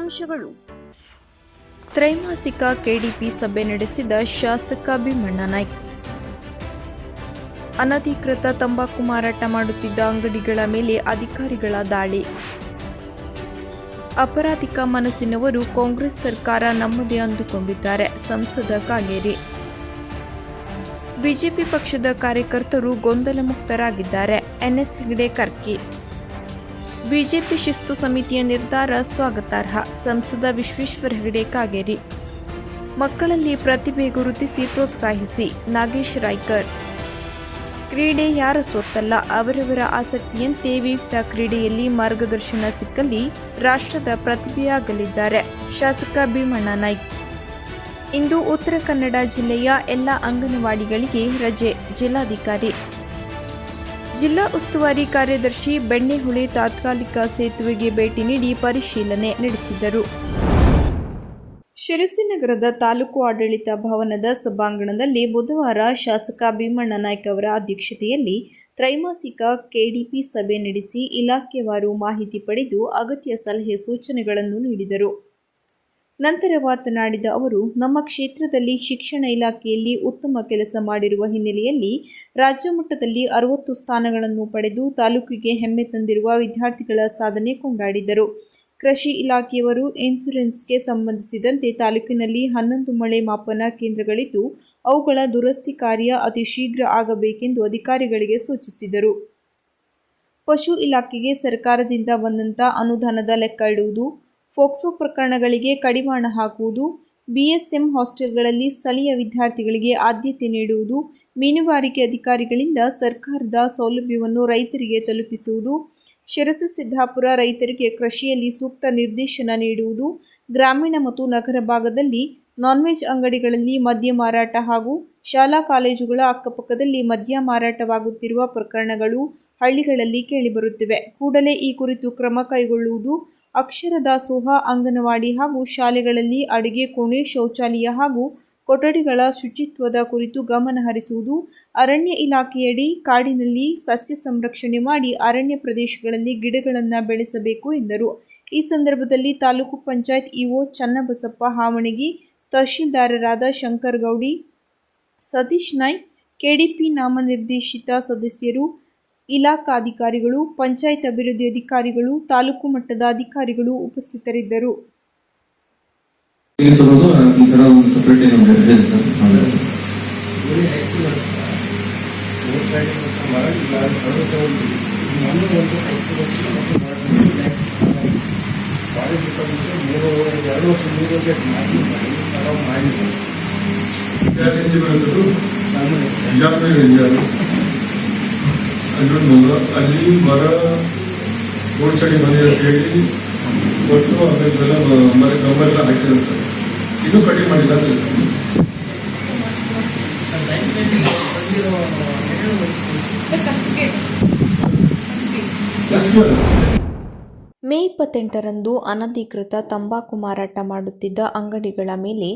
ಮುಖ್ಯಾಂಶಗಳು ತ್ರೈಮಾಸಿಕ ಕೆಡಿಪಿ ಸಭೆ ನಡೆಸಿದ ಶಾಸಕ ಭೀಮಣ್ಣ ನಾಯ್ಕ್. ಅನಧಿಕೃತ ತಂಬಾಕು ಮಾರಾಟ ಮಾಡುತ್ತಿದ್ದ ಅಂಗಡಿಗಳ ಮೇಲೆ ಅಧಿಕಾರಿಗಳ ದಾಳಿ. ಅಪರಾಧಿಕ ಮನಸ್ಸಿನವರು ಕಾಂಗ್ರೆಸ್ ಸರ್ಕಾರ ನಮ್ಮದೇ ಅಂದುಕೊಂಡಿದ್ದಾರೆ, ಸಂಸದ ಕಾಗೇರಿ. ಬಿಜೆಪಿ ಪಕ್ಷದ ಕಾರ್ಯಕರ್ತರು ಗೊಂದಲ ಮುಕ್ತರಾಗಿದ್ದಾರೆ ಎನ್ಎಸ್ ಹೆಗಡೆ ಕರ್ಕಿ. ಬಿಜೆಪಿ ಶಿಸ್ತು ಸಮಿತಿಯ ನಿರ್ಧಾರ ಸ್ವಾಗತಾರ್ಹ. ಸಂಸದ ವಿಶ್ವೇಶ್ವರ ಹೆಗಡೆ ಕಾಗೇರಿ. ಮಕ್ಕಳಲ್ಲಿ ಪ್ರತಿಭೆ ಗುರುತಿಸಿ ಪ್ರೋತ್ಸಾಹಿಸಿ. ನಾಗೇಶ್ ರಾಯ್ಕರ್. ಕ್ರೀಡೆ ಯಾರ ಸೊತ್ತಲ್ಲ ಅವರವರ ಆಸಕ್ತಿಯಂತೆ ವಿವಿಧ ಕ್ರೀಡೆಯಲ್ಲಿ ಮಾರ್ಗದರ್ಶನ ಸಿಕ್ಕಲ್ಲಿ ರಾಷ್ಟ್ರದ ಪ್ರತಿಭೆಯಾಗಲಿದ್ದಾರೆ. ಶಾಸಕ ಭೀಮಣ್ಣ ನಾಯ್ಕ್. ಇಂದು ಉತ್ತರ ಕನ್ನಡ ಜಿಲ್ಲೆಯ ಎಲ್ಲ ಅಂಗನವಾಡಿಗಳಿಗೆ ರಜೆ. ಜಿಲ್ಲಾಧಿಕಾರಿ ಜಿಲ್ಲಾ ಉಸ್ತುವಾರಿ ಕಾರ್ಯದರ್ಶಿ ಬೆಣ್ಣೆಹುಳಿ ತಾತ್ಕಾಲಿಕ ಸೇತುವೆಗೆ ಭೇಟಿ ನೀಡಿ ಪರಿಶೀಲನೆ ನಡೆಸಿದರು. ಶಿರಸಿ ನಗರದ ತಾಲೂಕು ಆಡಳಿತ ಭವನದ ಸಭಾಂಗಣದಲ್ಲಿ ಬುಧವಾರ ಶಾಸಕ ಭೀಮಣ್ಣ ನಾಯ್ಕ ಅವರ ಅಧ್ಯಕ್ಷತೆಯಲ್ಲಿ ತ್ರೈಮಾಸಿಕ ಕೆಡಿಪಿ ಸಭೆ ನಡೆಸಿ ಇಲಾಖೆವಾರು ಮಾಹಿತಿ ಪಡೆದು ಅಗತ್ಯ ಸಲಹೆ ಸೂಚನೆಗಳನ್ನು ನೀಡಿದರು. ನಂತರ ಮಾತನಾಡಿದ ಅವರು, ನಮ್ಮ ಕ್ಷೇತ್ರದಲ್ಲಿ ಶಿಕ್ಷಣ ಇಲಾಖೆಯಲ್ಲಿ ಉತ್ತಮ ಕೆಲಸ ಮಾಡಿರುವ ಹಿನ್ನೆಲೆಯಲ್ಲಿ ರಾಜ್ಯ ಮಟ್ಟದಲ್ಲಿ ಅರವತ್ತು ಸ್ಥಾನಗಳನ್ನು ಪಡೆದು ತಾಲೂಕಿಗೆ ಹೆಮ್ಮೆ ತಂದಿರುವ ವಿದ್ಯಾರ್ಥಿಗಳ ಸಾಧನೆ ಕೊಂಡಾಡಿದರು. ಕೃಷಿ ಇಲಾಖೆಯವರು ಇನ್ಸೂರೆನ್ಸ್ಗೆ ಸಂಬಂಧಿಸಿದಂತೆ ತಾಲೂಕಿನಲ್ಲಿ ಹನ್ನೊಂದು ಮಳೆ ಮಾಪನ ಕೇಂದ್ರಗಳಿದ್ದು, ಅವುಗಳ ದುರಸ್ತಿ ಕಾರ್ಯ ಅತಿ ಶೀಘ್ರ ಆಗಬೇಕೆಂದು ಅಧಿಕಾರಿಗಳಿಗೆ ಸೂಚಿಸಿದರು. ಪಶು ಇಲಾಖೆಗೆ ಸರ್ಕಾರದಿಂದ ಬಂದಂಥ ಅನುದಾನದ ಲೆಕ್ಕ ಇಡುವುದು ಫೋಕ್ಸೋ ಪ್ರಕರಣಗಳಿಗೆ ಕಡಿವಾಣ ಹಾಕುವುದು ಬಿಎಸ್ಎಂ ಹಾಸ್ಟೆಲ್ಗಳಲ್ಲಿ ಸ್ಥಳೀಯ ವಿದ್ಯಾರ್ಥಿಗಳಿಗೆ ಆದ್ಯತೆ ನೀಡುವುದು, ಮೀನುಗಾರಿಕೆ ಅಧಿಕಾರಿಗಳಿಂದ ಸರ್ಕಾರದ ಸೌಲಭ್ಯವನ್ನು ರೈತರಿಗೆ ತಲುಪಿಸುವುದು, ಶಿರಸ ಸಿದ್ದಾಪುರ ರೈತರಿಗೆ ಕೃಷಿಯಲ್ಲಿ ಸೂಕ್ತ ನಿರ್ದೇಶನ ನೀಡುವುದು, ಗ್ರಾಮೀಣ ಮತ್ತು ನಗರ ಭಾಗದಲ್ಲಿ ನಾನ್ವೆಜ್ ಅಂಗಡಿಗಳಲ್ಲಿ ಮದ್ಯ ಮಾರಾಟ ಹಾಗೂ ಶಾಲಾ ಕಾಲೇಜುಗಳ ಅಕ್ಕಪಕ್ಕದಲ್ಲಿ ಮದ್ಯ ಮಾರಾಟವಾಗುತ್ತಿರುವ ಪ್ರಕರಣಗಳು ಹಳ್ಳಿಗಳಲ್ಲಿ ಕೇಳಿಬರುತ್ತಿವೆ. ಕೂಡಲೇ ಈ ಕುರಿತು ಕ್ರಮ ಕೈಗೊಳ್ಳುವುದು ಅಕ್ಷರ ದಾಸೋಹ ಅಂಗನವಾಡಿ ಹಾಗೂ ಶಾಲೆಗಳಲ್ಲಿ ಅಡುಗೆ ಕೋಣೆ, ಶೌಚಾಲಯ ಹಾಗೂ ಕೊಠಡಿಗಳ ಶುಚಿತ್ವದ ಕುರಿತು ಗಮನ ಹರಿಸುವುದು ಅರಣ್ಯ ಇಲಾಖೆಯಡಿ ಕಾಡಿನಲ್ಲಿ ಸಸ್ಯ ಸಂರಕ್ಷಣೆ ಮಾಡಿ ಅರಣ್ಯ ಪ್ರದೇಶಗಳಲ್ಲಿ ಗಿಡಗಳನ್ನು ಬೆಳೆಸಬೇಕು ಎಂದರು. ಈ ಸಂದರ್ಭದಲ್ಲಿ ತಾಲೂಕು ಪಂಚಾಯತ್ ಇಒ ಚನ್ನಬಸಪ್ಪ ಹಾವಣಗಿ, ತಹಶೀಲ್ದಾರರಾದ ಶಂಕರ್ ಗೌಡಿ ಸತೀಶ್ ನಾಯ್ಕ್ ಕೆಡಿಪಿ ನಾಮನಿರ್ದೇಶಿತ ಸದಸ್ಯರು ಇಲಾಖಾಧಿಕಾರಿಗಳು ಪಂಚಾಯತ್ ಅಭಿವೃದ್ಧಿ ಅಧಿಕಾರಿಗಳು ತಾಲೂಕು ಮಟ್ಟದ ಅಧಿಕಾರಿಗಳು ಉಪಸ್ಥಿತರಿದ್ದರು. ಅಲ್ಲೊಂದು ಅಲ್ಲಿ ಮರ ರೋಡ್ ಸೈಡ್ ಮನೆ ಹೇಳಿ ಕೊಟ್ಟು ಆಮೇಲೆ ಮರ ಗಮ್ಮೆಲ್ಲ ಹಾಕಿರುತ್ತೆ ಇದು ಕಡಿಮೆ ಮಾಡಿಲ್ಲ ಅಂತ. ಮೇ ಇಪ್ಪತ್ತೆಂಟರಂದು ಅನಧಿಕೃತ ತಂಬಾಕು ಮಾರಾಟ ಮಾಡುತ್ತಿದ್ದ ಅಂಗಡಿಗಳ ಮೇಲೆ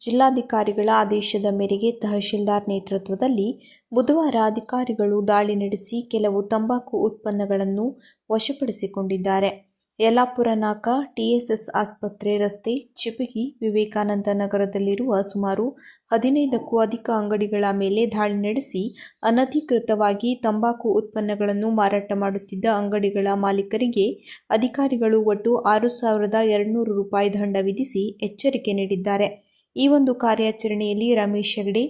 ಜಿಲ್ಲಾಧಿಕಾರಿಗಳ ಆದೇಶದ ಮೇರೆಗೆ ತಹಶೀಲ್ದಾರ್ ನೇತೃತ್ವದಲ್ಲಿ ಬುಧವಾರ ಅಧಿಕಾರಿಗಳು ದಾಳಿ ನಡೆಸಿ ಕೆಲವು ತಂಬಾಕು ಉತ್ಪನ್ನಗಳನ್ನು ವಶಪಡಿಸಿಕೊಂಡಿದ್ದಾರೆ. ಯಲ್ಲಾಪುರ ನಾಕ ಟಿಎಸ್ಎಸ್ ಆಸ್ಪತ್ರೆ ರಸ್ತೆ ಚಿಪಿಗಿ ವಿವೇಕಾನಂದ ನಗರದಲ್ಲಿರುವ ಸುಮಾರು ಹದಿನೈದಕ್ಕೂ ಅಧಿಕ ಅಂಗಡಿಗಳ ಮೇಲೆ ದಾಳಿ ನಡೆಸಿ ಅನಧಿಕೃತವಾಗಿ ತಂಬಾಕು ಉತ್ಪನ್ನಗಳನ್ನು ಮಾರಾಟ ಮಾಡುತ್ತಿದ್ದ ಅಂಗಡಿಗಳ ಮಾಲೀಕರಿಗೆ ಅಧಿಕಾರಿಗಳು ಒಟ್ಟು ಆರು ಸಾವಿರದ ಎರಡುನೂರು ರೂಪಾಯಿ ದಂಡ ವಿಧಿಸಿ ಎಚ್ಚರಿಕೆ ನೀಡಿದ್ದಾರೆ. ಈ ಒಂದು ಕಾರ್ಯಾಚರಣೆಯಲ್ಲಿ Ramesh Hegde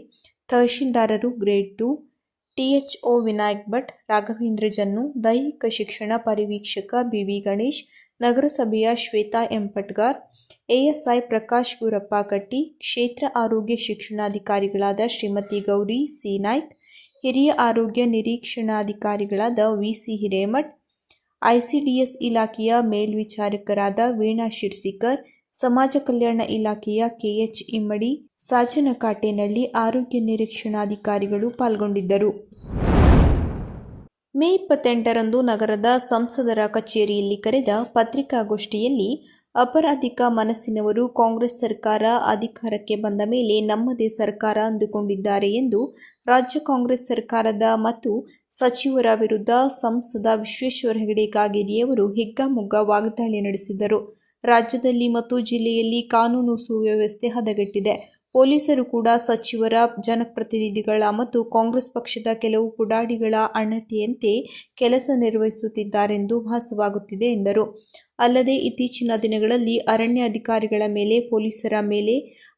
ತಹಶೀಲ್ದಾರರು grade two THO Vinayak Bhat Raghavendra Jannu ದೈಹಿಕ ಶಿಕ್ಷಣ ಪರಿವೀಕ್ಷಕ ಬಿವಿ ಗಣೇಶ್, ನಗರಸಭೆಯ ಶ್ವೇತಾ ಎಂ ಪಟ್ಗಾರ್ ಎಎಸ್ಐ ಪ್ರಕಾಶ್ ಗುರಪ್ಪ ಕಟ್ಟಿ, ಕ್ಷೇತ್ರ ಆರೋಗ್ಯ ಶಿಕ್ಷಣಾಧಿಕಾರಿಗಳಾದ ಶ್ರೀಮತಿ ಗೌರಿ ಸಿ. ನಾಯ್ಕ್, ಹಿರಿಯ ಆರೋಗ್ಯ ನಿರೀಕ್ಷಣಾಧಿಕಾರಿಗಳಾದ ವಿಸಿ ಹಿರೇಮಠ್, ಐಸಿಡಿಎಸ್ ಇಲಾಖೆಯ ಮೇಲ್ವಿಚಾರಕರಾದ ವೀಣಾ ಶಿರ್ಸಿಕರ್, ಸಮಾಜ ಕಲ್ಯಾಣ ಇಲಾಖೆಯ ಕೆಎಚ್ ಇಮ್ಮಡಿ ಸಾಜನ ಕಾಟೇನಹಳ್ಳಿ ಆರೋಗ್ಯ ನಿರೀಕ್ಷಣಾಧಿಕಾರಿಗಳು ಪಾಲ್ಗೊಂಡಿದ್ದರು. ಮೇ ಇಪ್ಪತ್ತೆಂಟರಂದು ನಗರದ ಸಂಸದರ ಕಚೇರಿಯಲ್ಲಿ ಕರೆದ ಪತ್ರಿಕಾಗೋಷ್ಠಿಯಲ್ಲಿ ಅಪರಾಧಿಕ ಮನಸ್ಸಿನವರು ಕಾಂಗ್ರೆಸ್ ಸರ್ಕಾರ ಅಧಿಕಾರಕ್ಕೆ ಬಂದ ಮೇಲೆ ನಮ್ಮದೇ ಸರ್ಕಾರ ಅಂದುಕೊಂಡಿದ್ದಾರೆ ಎಂದು ರಾಜ್ಯ ಕಾಂಗ್ರೆಸ್ ಸರ್ಕಾರದ ಮತ್ತು ಸಚಿವರ ವಿರುದ್ಧ ಸಂಸದ ವಿಶ್ವೇಶ್ವರ ಹೆಗಡೆ ಕಾಗೇರಿಯವರು ಹಿಗ್ಗಾಮುಗ್ಗ ವಾಗ್ದಾಳಿ ನಡೆಸಿದರು. ರಾಜ್ಯದಲ್ಲಿ ಮತ್ತು ಜಿಲ್ಲೆಯಲ್ಲಿ ಕಾನೂನು ಸುವ್ಯವಸ್ಥೆ ಹದಗೆಟ್ಟಿದೆ. ಪೊಲೀಸರು ಕೂಡ ಸಚಿವರ ಜನಪ್ರತಿನಿಧಿಗಳ ಮತ್ತು ಕಾಂಗ್ರೆಸ್ ಪಕ್ಷದ ಕೆಲವು ಪುಡಾಡಿಗಳ ಅಣತಿಯಂತೆ ಕೆಲಸ ನಿರ್ವಹಿಸುತ್ತಿದ್ದಾರೆಂದು ಭಾಸವಾಗುತ್ತಿದೆ ಎಂದರು. ಅಲ್ಲದೆ ಇತ್ತೀಚಿನ ದಿನಗಳಲ್ಲಿ ಅರಣ್ಯ ಅಧಿಕಾರಿಗಳ ಮೇಲೆ ಪೊಲೀಸರ ಮೇಲೆ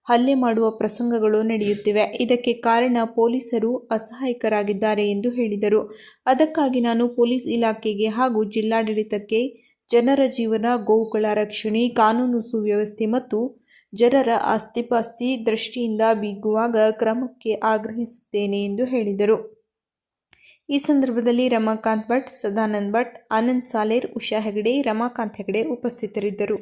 ಹಲ್ಲೆ ಮಾಡುವ ಪ್ರಸಂಗಗಳು ನಡೆಯುತ್ತಿವೆ. ಇದಕ್ಕೆ ಕಾರಣ ಪೊಲೀಸರು ಅಸಹಾಯಕರಾಗಿದ್ದಾರೆ ಎಂದು ಹೇಳಿದರು. ಅದಕ್ಕಾಗಿ ನಾನು ಪೊಲೀಸ್ ಇಲಾಖೆಗೆ ಹಾಗೂ ಜಿಲ್ಲಾಡಳಿತಕ್ಕೆ ಜನರ ಜೀವನ, ಗೋವುಗಳ ರಕ್ಷಣೆ, ಕಾನೂನು ಸುವ್ಯವಸ್ಥೆ ಮತ್ತು ಜನರ ಆಸ್ತಿಪಾಸ್ತಿ ದೃಷ್ಟಿಯಿಂದ ಬೀಗುವಾಗ ಕ್ರಮಕ್ಕೆ ಆಗ್ರಹಿಸುತ್ತೇನೆ ಎಂದು ಹೇಳಿದರು. ಈ ಸಂದರ್ಭದಲ್ಲಿ ರಮಾಕಾಂತ್ ಭಟ್, ಸದಾನಂದ್ ಭಟ್, ಆನಂದ್ ಸಾಲೇರ್, ಉಷಾ ಹೆಗಡೆ, ರಮಾಕಾಂತ್ ಹೆಗಡೆ ಉಪಸ್ಥಿತರಿದ್ದರು.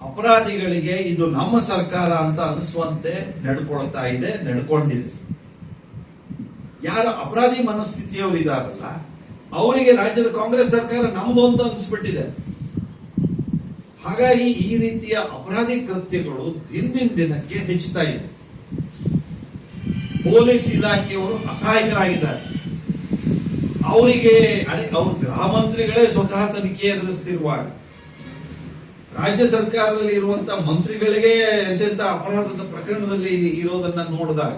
ಅಪರಾಧಿಗಳಿಗೆ ಇದು ನಮ್ಮ ಸರ್ಕಾರ ಅಂತ ಅನಿಸುವಂತೆ ನಡ್ಕೊಳ್ತಾ ಇದೆ, ನಡ್ಕೊಂಡಿದೆ. ಯಾರು ಅಪರಾಧಿ ಮನಸ್ಥಿತಿಯವರು ಇದಾರಲ್ಲ, ಅವರಿಗೆ ರಾಜ್ಯದ ಕಾಂಗ್ರೆಸ್ ಸರ್ಕಾರ ನಮ್ದು ಅಂತ ಅನಿಸ್ಬಿಟ್ಟಿದೆ. ಹಾಗಾಗಿ ಈ ರೀತಿಯ ಅಪರಾಧಿ ಕೃತ್ಯಗಳು ದಿನದಿಂದ ದಿನಕ್ಕೆ ಹೆಚ್ಚುತ್ತಾ ಇದೆ. ಪೊಲೀಸ್ ಇಲಾಖೆಯವರು ಅಸಹಾಯಕರಾಗಿದ್ದಾರೆ. ಅವರಿಗೆ ಅವ್ರ ಗೃಹ ಮಂತ್ರಿಗಳೇ ಸ್ವತಃ ತನಿಖೆ ಎದುರಿಸ್ತಿರುವಾಗ, ರಾಜ್ಯ ಸರ್ಕಾರದಲ್ಲಿ ಇರುವಂತಹ ಮಂತ್ರಿಗಳಿಗೆ ಎಂತೆಂಥ ಅಪರಾಧದ ಪ್ರಕರಣದಲ್ಲಿ ಇರೋದನ್ನ ನೋಡಿದಾಗ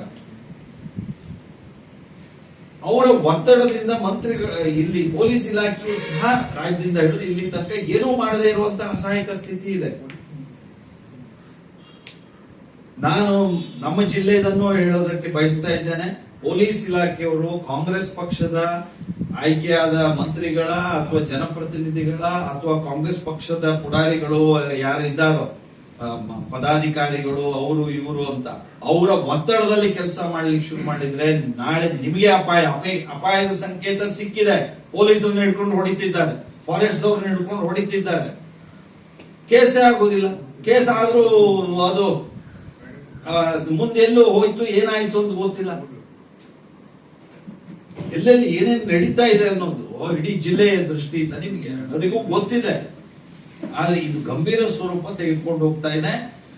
ಅವರ ಒತ್ತಡದಿಂದ ಮಂತ್ರಿಗಳ ಇಲ್ಲಿ ಪೊಲೀಸ್ ಇಲಾಖೆಯು ಸಹ ರಾಜ್ಯದಿಂದ ಹಿಡಿದು ಇಲ್ಲಿ ತನಕ ಏನೂ ಮಾಡದೇ ಇರುವಂತಹ ಅಸಹಾಯಕ ಸ್ಥಿತಿ ಇದೆ. ನಾನು ನಮ್ಮ ಜಿಲ್ಲೆದನ್ನು ಹೇಳೋದಕ್ಕೆ ಬಯಸ್ತಾ ಇದ್ದೇನೆ. ಪೊಲೀಸ್ ಇಲಾಖೆಯವರು ಕಾಂಗ್ರೆಸ್ ಪಕ್ಷದ ಆಯ್ಕೆಯಾದ ಮಂತ್ರಿಗಳ ಅಥವಾ ಜನಪ್ರತಿನಿಧಿಗಳ ಅಥವಾ ಕಾಂಗ್ರೆಸ್ ಪಕ್ಷದ ಪುಡಾರಿಗಳು ಯಾರಿದ್ದಾರೋ ಪದಾಧಿಕಾರಿಗಳು, ಅವರು, ಇವರು ಅಂತ. ಅವರ ಒತ್ತಡದಲ್ಲಿ ಕೆಲಸ ಮಾಡ್ಲಿಕ್ಕೆ ಶುರು ಮಾಡಿದ್ರೆ ನಾಳೆ ನಿಮಗೆ ಅಪಾಯ ಅಪಾಯ ಅಪಾಯದ ಸಂಕೇತ ಸಿಕ್ಕಿದೆ. ಪೊಲೀಸರನ್ನ ಹಿಡ್ಕೊಂಡು ಹೊಡಿತಿದ್ದಾರೆ. ಫಾರೆಸ್ಟ್ ದವ್ರನ್ನ ಹಿಡ್ಕೊಂಡು ಹೊಡಿತಿದ್ದಾರೆ. ಕೇಸೇ ಆಗೋದಿಲ್ಲ. ಕೇಸ್ ಆದ್ರೂ ಅದು ಮುಂದೆಲ್ಲೂ ಹೋಯ್ತು, ಏನಾಯ್ತು ಅಂತ ಗೊತ್ತಿಲ್ಲ. ಎಲ್ಲೆಲ್ಲಿ ಏನೇನ್ ನಡೀತಾ ಇದೆ ಅನ್ನೋದು, ಇಡೀ ಜಿಲ್ಲೆಯ ದೃಷ್ಟಿಯಿಂದ ನಿಮಗೆ ಎಲ್ಲರಿಗೂ ಗೊತ್ತಿದೆ. ಆದ್ರೆ ಇದು ಗಂಭೀರ ಸ್ವರೂಪ ತೆಗೆದುಕೊಂಡು ಹೋಗ್ತಾ ಇದೆ.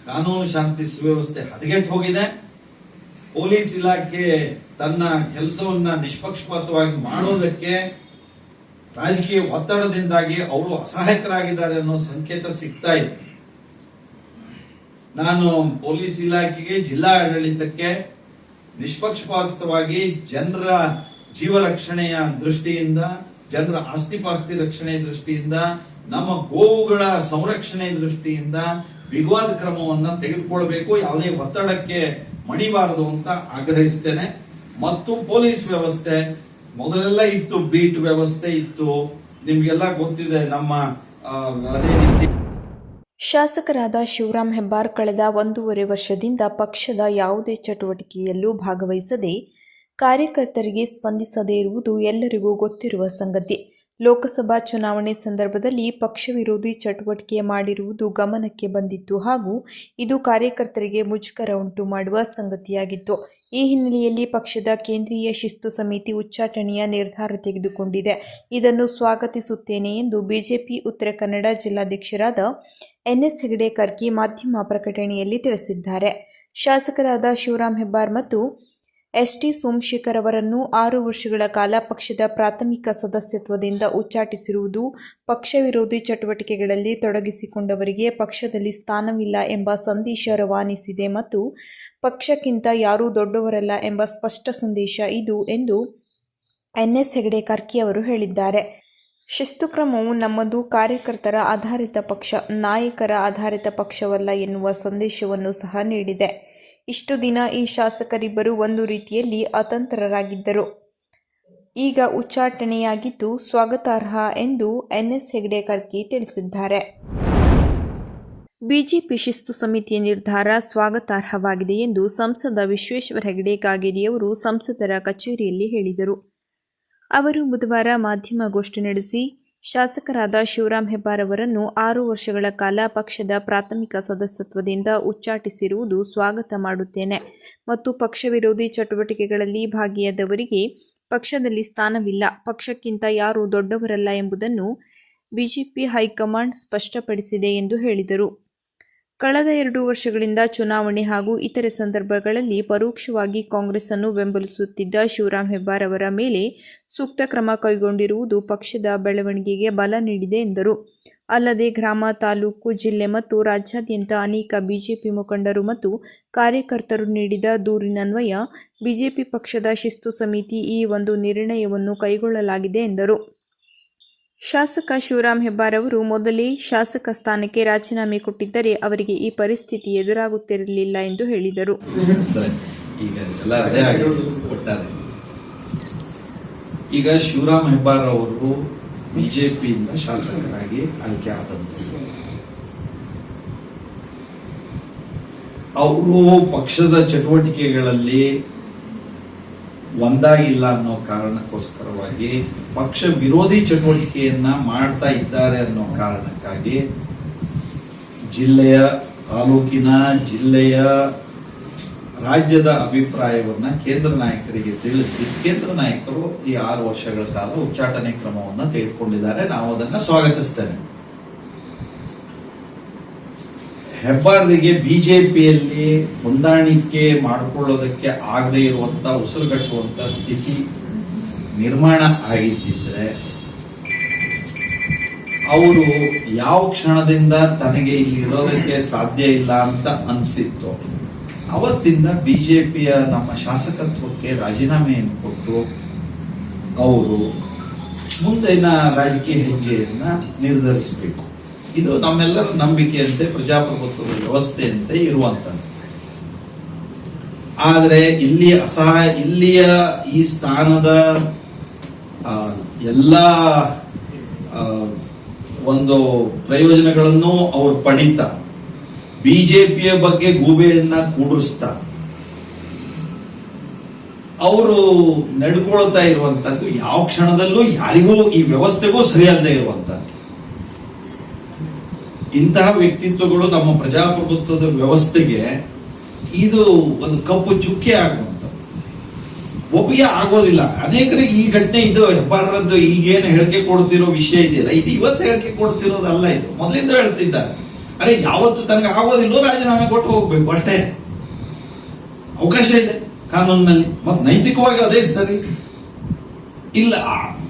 ಕಾನೂನು ಶಾಂತಿ ಸುವ್ಯವಸ್ಥೆ ಹದಗೆಟ್ಟು ಹೋಗಿದೆ. ಪೊಲೀಸ್ ಇಲಾಖೆ ತನ್ನ ಕೆಲಸವನ್ನ ನಿಷ್ಪಕ್ಷಪಾತವಾಗಿ ಮಾಡೋದಕ್ಕೆ ರಾಜಕೀಯ ಒತ್ತಡದಿಂದಾಗಿ ಅವರು ಅಸಹಾಯಕರಾಗಿದ್ದಾರೆ ಅನ್ನೋ ಸಂಕೇತ ಸಿಗ್ತಾ ಇದೆ. ನಾನು ಪೊಲೀಸ್ ಇಲಾಖೆಗೆ ಜಿಲ್ಲಾ ಆಡಳಿತಕ್ಕೆ ನಿಷ್ಪಕ್ಷಪಾತವಾಗಿ ಜನರ ಜೀವ ರಕ್ಷಣೆಯ ದೃಷ್ಟಿಯಿಂದ, ಜನರ ಆಸ್ತಿಪಾಸ್ತಿ ರಕ್ಷಣೆಯ ದೃಷ್ಟಿಯಿಂದ ನಮ್ಮ ಗೋವುಗಳ ಸಂರಕ್ಷಣೆ ದೃಷ್ಟಿಯಿಂದ ವಿವಾದ ಕ್ರಮವನ್ನ ತೆಗೆದುಕೊಳ್ಬೇಕು, ಯಾವುದೇ ಒತ್ತಡಕ್ಕೆ ಮಣಿಬಾರದು ಅಂತ ಆಗ್ರಹಿಸ್ತೇನೆ. ಮತ್ತು ಪೊಲೀಸ್ ವ್ಯವಸ್ಥೆ, ಮೊದಲೆಲ್ಲ ಇತ್ತು, ಬೀಟ್ ವ್ಯವಸ್ಥೆ ಇತ್ತು. ನಿಮ್ಗೆಲ್ಲ ಗೊತ್ತಿದೆ, ನಮ್ಮ ಅದೇ ರೀತಿ ಶಾಸಕರಾದ ಶಿವರಾಮ್ ಹೆಬ್ಬಾರ್ ಕಳೆದ ಒಂದೂವರೆ ವರ್ಷದಿಂದ ಪಕ್ಷದ ಯಾವುದೇ ಚಟುವಟಿಕೆಯಲ್ಲೂ ಭಾಗವಹಿಸದೆ ಕಾರ್ಯಕರ್ತರಿಗೆ ಸ್ಪಂದಿಸದೇ ಇರುವುದು ಎಲ್ಲರಿಗೂ ಗೊತ್ತಿರುವ ಸಂಗತಿ. ಲೋಕಸಭಾ ಚುನಾವಣೆ ಸಂದರ್ಭದಲ್ಲಿ ಪಕ್ಷ ವಿರೋಧಿ ಚಟುವಟಿಕೆ ಮಾಡಿರುವುದು ಗಮನಕ್ಕೆ ಬಂದಿತ್ತು ಹಾಗೂ ಇದು ಕಾರ್ಯಕರ್ತರಿಗೆ ಮುಜುಗರ ಉಂಟು ಮಾಡುವ ಸಂಗತಿಯಾಗಿತ್ತು. ಈ ಹಿನ್ನೆಲೆಯಲ್ಲಿ ಪಕ್ಷದ ಕೇಂದ್ರೀಯ ಶಿಸ್ತು ಸಮಿತಿ ಉಚ್ಚಾಟನೆಯ ನಿರ್ಧಾರ ತೆಗೆದುಕೊಂಡಿದೆ. ಇದನ್ನು ಸ್ವಾಗತಿಸುತ್ತೇನೆ ಎಂದು ಬಿಜೆಪಿ ಉತ್ತರ ಕನ್ನಡ ಜಿಲ್ಲಾಧ್ಯಕ್ಷರಾದ ಎನ್ಎಸ್ ಹೆಗಡೆ ಕರ್ಕಿ ಮಾಧ್ಯಮ ಪ್ರಕಟಣೆಯಲ್ಲಿ ತಿಳಿಸಿದ್ದಾರೆ. ಶಾಸಕರಾದ ಶಿವರಾಮ್ ಹೆಬ್ಬಾರ್ ಮತ್ತು ಎಸ್ಟಿ ಸೋಮಶೇಖರ್ ಅವರನ್ನು ಆರು ವರ್ಷಗಳ ಕಾಲ ಪಕ್ಷದ ಪ್ರಾಥಮಿಕ ಸದಸ್ಯತ್ವದಿಂದ ಉಚ್ಚಾಟಿಸಿರುವುದು ಪಕ್ಷ ವಿರೋಧಿ ಚಟುವಟಿಕೆಗಳಲ್ಲಿ ತೊಡಗಿಸಿಕೊಂಡವರಿಗೆ ಪಕ್ಷದಲ್ಲಿ ಸ್ಥಾನವಿಲ್ಲ ಎಂಬ ಸಂದೇಶ ರವಾನಿಸಿದೆ ಮತ್ತು ಪಕ್ಷಕ್ಕಿಂತ ಯಾರೂ ದೊಡ್ಡವರಲ್ಲ ಎಂಬ ಸ್ಪಷ್ಟ ಸಂದೇಶ ಇದು ಎಂದು ಎನ್ಎಸ್ ಹೆಗಡೆ ಕರ್ಕಿ ಅವರು ಹೇಳಿದ್ದಾರೆ. ಶಿಸ್ತು ಕ್ರಮವು ನಮ್ಮದು ಕಾರ್ಯಕರ್ತರ ಆಧಾರಿತ ಪಕ್ಷ, ನಾಯಕರ ಆಧಾರಿತ ಪಕ್ಷವಲ್ಲ ಎನ್ನುವ ಸಂದೇಶವನ್ನು ಸಹ ನೀಡಿದೆ. ಇಷ್ಟು ದಿನ ಈ ಶಾಸಕರಿಬ್ಬರು ಒಂದು ರೀತಿಯಲ್ಲಿ ಅತಂತ್ರರಾಗಿದ್ದರು. ಈಗ ಉಚ್ಚಾಟನೆಯಾಗಿದ್ದು ಸ್ವಾಗತಾರ್ಹ ಎಂದು ಎನ್ಎಸ್ ಹೆಗ್ಡೆ ಕರ್ಕಿ ತಿಳಿಸಿದ್ದಾರೆ. ಬಿಜೆಪಿ ಶಿಸ್ತು ಸಮಿತಿಯ ನಿರ್ಧಾರ ಸ್ವಾಗತಾರ್ಹವಾಗಿದೆ ಎಂದು ಸಂಸದ ವಿಶ್ವೇಶ್ವರ ಹೆಗಡೆ ಕಾಗೇರಿಯವರು ಸಂಸದರ ಕಚೇರಿಯಲ್ಲಿ ಹೇಳಿದರು. ಅವರು ಬುಧವಾರ ಮಾಧ್ಯಮಗೋಷ್ಠಿ ನಡೆಸಿ ಶಾಸಕರಾದ ಶಿವರಾಂ ಹೆಬ್ಬಾರ್ ಅವರನ್ನು ಆರು ವರ್ಷಗಳ ಕಾಲ ಪಕ್ಷದ ಪ್ರಾಥಮಿಕ ಸದಸ್ಯತ್ವದಿಂದ ಉಚ್ಚಾಟಿಸಿರುವುದು ಸ್ವಾಗತ ಮಾಡುತ್ತೇನೆ. ಮತ್ತು ಪಕ್ಷ ವಿರೋಧಿ ಚಟುವಟಿಕೆಗಳಲ್ಲಿ ಭಾಗಿಯಾದವರಿಗೆ ಪಕ್ಷದಲ್ಲಿ ಸ್ಥಾನವಿಲ್ಲ. ಪಕ್ಷಕ್ಕಿಂತ ಯಾರೂ ದೊಡ್ಡವರಲ್ಲ ಎಂಬುದನ್ನು ಬಿಜೆಪಿ ಹೈಕಮಾಂಡ್ ಸ್ಪಷ್ಟಪಡಿಸಿದೆ ಎಂದು ಹೇಳಿದರು. ಕಳೆದ ಎರಡು ವರ್ಷಗಳಿಂದ ಚುನಾವಣೆ ಹಾಗೂ ಇತರೆ ಸಂದರ್ಭಗಳಲ್ಲಿ ಪರೋಕ್ಷವಾಗಿ ಕಾಂಗ್ರೆಸ್ ಅನ್ನು ಬೆಂಬಲಿಸುತ್ತಿದ್ದ ಶಿವರಾಂ ಹೆಬ್ಬಾರ್ ಅವರ ಮೇಲೆ ಸೂಕ್ತ ಕ್ರಮ ಕೈಗೊಂಡಿರುವುದು ಪಕ್ಷದ ಬೆಳವಣಿಗೆಗೆ ಬಲ ನೀಡಿದೆ ಎಂದರು. ಅಲ್ಲದೆ ಗ್ರಾಮ, ತಾಲೂಕು, ಜಿಲ್ಲೆ ಮತ್ತು ರಾಜ್ಯಾದ್ಯಂತ ಅನೇಕ ಬಿಜೆಪಿ ಮುಖಂಡರು ಮತ್ತು ಕಾರ್ಯಕರ್ತರು ನೀಡಿದ ದೂರಿನನ್ವಯ ಬಿಜೆಪಿ ಪಕ್ಷದ ಶಿಸ್ತು ಸಮಿತಿ ಈ ಒಂದು ನಿರ್ಣಯವನ್ನು ಕೈಗೊಳ್ಳಲಾಗಿದೆ ಎಂದರು. ಶಾಸಕ ಶಿವರಾಮ್ ಹೆಬ್ಬಾರ್ ಅವರು ಮೊದಲೇ ಶಾಸಕ ಸ್ಥಾನಕ್ಕೆ ರಾಜೀನಾಮೆ ಕೊಟ್ಟಿದ್ದರೆ ಅವರಿಗೆ ಈ ಪರಿಸ್ಥಿತಿ ಎದುರಾಗುತ್ತಿರಲಿಲ್ಲ ಎಂದು ಹೇಳಿದರು. ಈಗ ಶಿವರಾಮ್ ಹೆಬ್ಬಾರ್ ಅವರು ಬಿಜೆಪಿಯಿಂದ ಶಾಸಕರಾಗಿ ಆಯ್ಕೆ ಆದಂತರು ಅವರು ಪಕ್ಷದ ಚಟುವಟಿಕೆಗಳಲ್ಲಿ ಒಂದಾಗಿಲ್ಲ ಅನ್ನೋ ಕಾರಣಕ್ಕೋಸ್ಕರವಾಗಿ ಪಕ್ಷ ವಿರೋಧಿ ಚಟುವಟಿಕೆಯನ್ನ ಮಾಡ್ತಾ ಇದ್ದಾರೆ ಅನ್ನೋ ಕಾರಣಕ್ಕಾಗಿ ಜಿಲ್ಲೆಯ ತಾಲೂಕಿನ ಜಿಲ್ಲೆಯ ರಾಜ್ಯದ ಅಭಿಪ್ರಾಯವನ್ನ ಕೇಂದ್ರ ನಾಯಕರಿಗೆ ತಿಳಿಸಿ ಕೇಂದ್ರ ನಾಯಕರು ಈ ಆರು ವರ್ಷಗಳ ಕಾಲ ಉಚ್ಚಾಟನೆ ಕ್ರಮವನ್ನು ತೆಗೆದುಕೊಂಡಿದ್ದಾರೆ. ನಾವು ಅದನ್ನ ಸ್ವಾಗತಿಸ್ತೇನೆ. ಹೆಬ್ಬಾರರಿಗೆ ಬಿಜೆಪಿಯಲ್ಲಿ ಹೊಂದಾಣಿಕೆ ಮಾಡಿಕೊಳ್ಳೋದಕ್ಕೆ ಆಗದೆ ಇರುವಂತ ಉಸಿರುಗಟ್ಟುವಂತ ಸ್ಥಿತಿ ನಿರ್ಮಾಣ ಆಗಿದ್ದಿದ್ರೆ ಅವರು ಯಾವ ಕ್ಷಣದಿಂದ ತನಗೆ ಇಲ್ಲಿ ಇರೋದಕ್ಕೆ ಸಾಧ್ಯ ಇಲ್ಲ ಅಂತ ಅನ್ಸಿತ್ತು. ಅವತ್ತಿಂದ ಬಿಜೆಪಿಯ ನಮ್ಮ ಶಾಸಕತ್ವಕ್ಕೆ ರಾಜೀನಾಮೆಯನ್ನು ಕೊಟ್ಟು ಅವರು ಮುಂದಿನ ರಾಜಕೀಯ ಹೆಜ್ಜೆಯನ್ನ ನಿರ್ಧರಿಸಬೇಕು. ಇದು ನಮ್ಮೆಲ್ಲರ ನಂಬಿಕೆಯಂತೆ, ಪ್ರಜಾಪ್ರಭುತ್ವದ ವ್ಯವಸ್ಥೆಯಂತೆ ಇರುವಂತದ್ದು ಆದರೆ ಇಲ್ಲಿ ಅಸಹಾಯ, ಇಲ್ಲಿಯ ಈ ಸ್ಥಾನದ ಎಲ್ಲ ಒಂದು ಪ್ರಯೋಜನಗಳನ್ನು ಅವರು ಪಡಿತಾ. ಬಿಜೆಪಿಯ ಬಗ್ಗೆ ಗೂಬೆಯನ್ನ ಕೂಡಿಸ್ತಾ. ಅವರು ನಡ್ಕೊಳ್ತಾ ಇರುವಂತದ್ದು ಯಾವ ಕ್ಷಣದಲ್ಲೂ ಯಾರಿಗೂ ಈ ವ್ಯವಸ್ಥೆಗೂ ಸರಿಯಲ್ಲದೆ ಇರುವಂತದ್ದು ಇಂತಹ ವ್ಯಕ್ತಿತ್ವಗಳು ನಮ್ಮ ಪ್ರಜಾಪ್ರಭುತ್ವದ ವ್ಯವಸ್ಥೆಗೆ ಇದು ಒಂದು ಕಪ್ಪು ಚುಕ್ಕೆ ಆಗುವಂಥದ್ದು. ಒಪ್ಪಿಗೆ ಆಗೋದಿಲ್ಲ. ಅನೇಕರಿಗೆ ಈ ಘಟನೆ ಇದು ಹೆಬ್ಬಾರದ್ದು ಈಗೇನು ಹೇಳಿಕೆ ಕೊಡ್ತಿರೋ ವಿಷಯ ಇದೆಯಲ್ಲ? ಇದು ಇವತ್ತು ಹೇಳಿಕೆ ಕೊಡ್ತಿರೋದಲ್ಲ ಇದು. ಮೊದಲಿಂದ ಹೇಳ್ತಿದ್ದಾರೆ. ಅರೆ, ಯಾವತ್ತು ತನಗೆ ಆಗೋದಿಲ್ಲೋ ರಾಜೀನಾಮೆ ಕೊಟ್ಟು ಹೋಗ್ಬೇಕು, ಅಷ್ಟೇ. ಅವಕಾಶ ಇದೆ ಕಾನೂನಿನಲ್ಲಿ. ಮತ್ತು ನೈತಿಕವಾಗಿ ಅದೇ ಸರಿ. ಇಲ್ಲ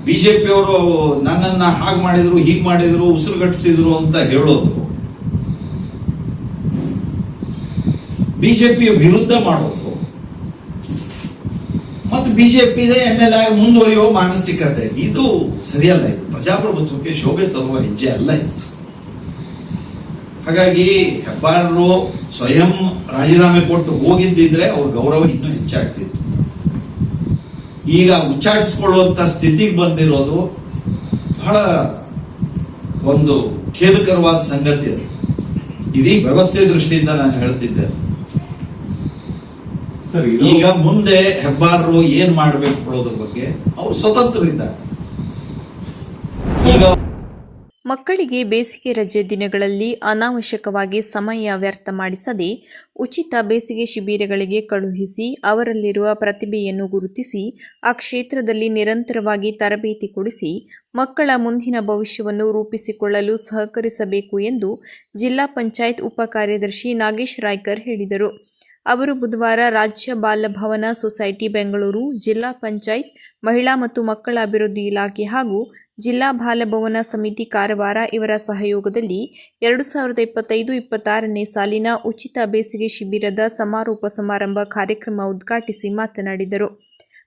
ಬಿಜೆಪಿ ಅವರು ನನ್ನನ್ನ ಹಾಗೆ ಮಾಡಿದ್ರು, ಹೀಗೆ ಮಾಡಿದ್ರು ಉಸಿರುಗಟ್ಟಿಸಿದ್ರು ಅಂತ ಹೇಳೋದು. ಬಿಜೆಪಿ ವಿರುದ್ಧ ಮಾಡೋದು. ಮತ್ತು ಬಿಜೆಪಿ ಎಂ ಎಲ್ ಆಗಿ ಮುಂದುವರಿಯುವ ಮಾನಸಿಕತೆ. ಇದು ಸರಿಯಲ್ಲ, ಇದು ಪ್ರಜಾಪ್ರಭುತ್ವಕ್ಕೆ ಶೋಭೆ ತರುವ ಹೆಜ್ಜೆ ಅಲ್ಲ ಇದು. ಹಾಗಾಗಿ ಹೆಬ್ಬಾರರು ಸ್ವಯಂ ರಾಜೀನಾಮೆ ಕೊಟ್ಟು ಹೋಗಿದ್ದಿದ್ರೆ ಅವ್ರ ಗೌರವ ಇನ್ನೂ ಹೆಚ್ಚಾಗ್ತಿತ್ತು. ಈಗ ಉಚ್ಚಾಟಿಸ್ಕೊಳ್ಳುವಂತ ಸ್ಥಿತಿಗೆ ಬಂದಿರೋದು ಬಹಳ ಒಂದು ಖೇದಕರವಾದ ಸಂಗತಿ ಅದು. ಇಡೀ ವ್ಯವಸ್ಥೆ ದೃಷ್ಟಿಯಿಂದ ನಾನು ಹೇಳ್ತಿದ್ದೆ. ಈಗ ಮುಂದೆ ಹೆಬ್ಬಾರರು ಏನ್ ಮಾಡ್ಬೇಕು ಕೊಡೋದ್ರ ಬಗ್ಗೆ ಅವ್ರು ಸ್ವತಂತ್ರರಿದ್ದಾರೆ. ಈಗ ಮಕ್ಕಳಿಗೆ ಬೇಸಿಗೆ ರಜೆ ದಿನಗಳಲ್ಲಿ ಅನಾವಶ್ಯಕವಾಗಿ ಸಮಯ ವ್ಯರ್ಥ ಮಾಡಿಸದೆ ಉಚಿತ ಬೇಸಿಗೆ ಶಿಬಿರಗಳಿಗೆ ಕಳುಹಿಸಿ ಅವರಲ್ಲಿರುವ ಪ್ರತಿಭೆಯನ್ನು ಗುರುತಿಸಿ ಆ ಕ್ಷೇತ್ರದಲ್ಲಿ ನಿರಂತರವಾಗಿ ತರಬೇತಿ ಕೊಡಿಸಿ ಮಕ್ಕಳ ಮುಂದಿನ ಭವಿಷ್ಯವನ್ನು ರೂಪಿಸಿಕೊಳ್ಳಲು ಸಹಕರಿಸಬೇಕು ಎಂದು ಜಿಲ್ಲಾ ಪಂಚಾಯತ್ ಉಪ ಕಾರ್ಯದರ್ಶಿ ನಾಗೇಶ್ ರಾಯ್ಕರ್ ಹೇಳಿದರು. ಅವರು ಬುಧವಾರ ರಾಜ್ಯ ಬಾಲಭವನ ಸೊಸೈಟಿ ಬೆಂಗಳೂರು, ಜಿಲ್ಲಾ ಪಂಚಾಯತ್, ಮಹಿಳಾ ಮತ್ತು ಮಕ್ಕಳ ಅಭಿವೃದ್ಧಿ ಇಲಾಖೆ ಹಾಗೂ ಜಿಲ್ಲಾ ಬಾಲಭವನ ಸಮಿತಿ ಕಾರವಾರ ಇವರ ಸಹಯೋಗದಲ್ಲಿ ಎರಡು ಸಾವಿರದ ಇಪ್ಪತ್ತೈದು ಇಪ್ಪತ್ತಾರನೇ ಸಾಲಿನ ಉಚಿತ ಬೇಸಿಗೆ ಶಿಬಿರದ ಸಮಾರೋಪ ಸಮಾರಂಭ ಕಾರ್ಯಕ್ರಮ ಉದ್ಘಾಟಿಸಿ ಮಾತನಾಡಿದರು.